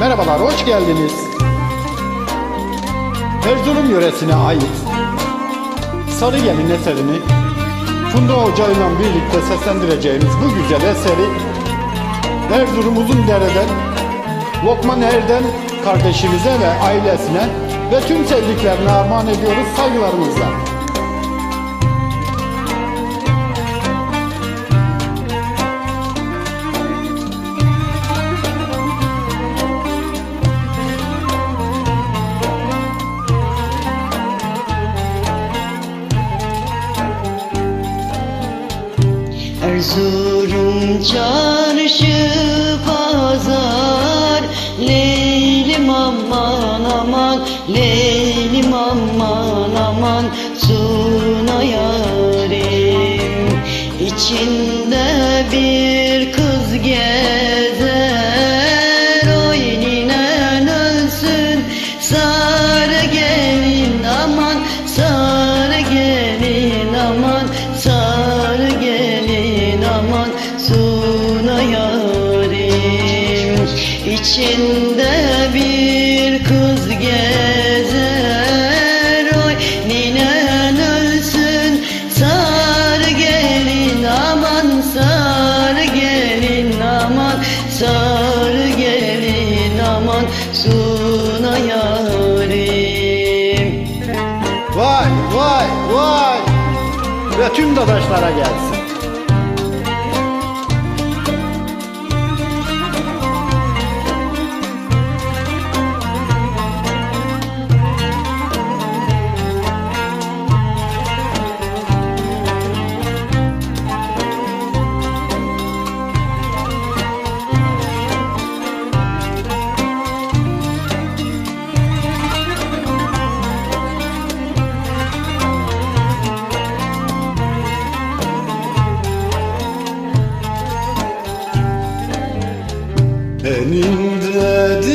Merhabalar, hoş geldiniz. Erzurum yöresine ait Sarı Gelin eserini Funda Hoca ile birlikte seslendireceğimiz bu güzel eseri Erzurum Uzundere'den Lokman Erden kardeşimize ve ailesine ve tüm sevdiklerine armağan ediyoruz saygılarımızla. Erzurum çarşı pazar. Leylim aman aman Leylim aman aman. Suna yarim İçinde bir kız gezer. Oy ninen ölsün Sarı gelin aman Sarı İçinde bir kız gezer. Oy ninen ölsün Sarı gelin aman Sarı gelin aman Sarı gelin aman Suna yarim. Vay vay vay. Ve tüm dadaşlara gelsin. Elimde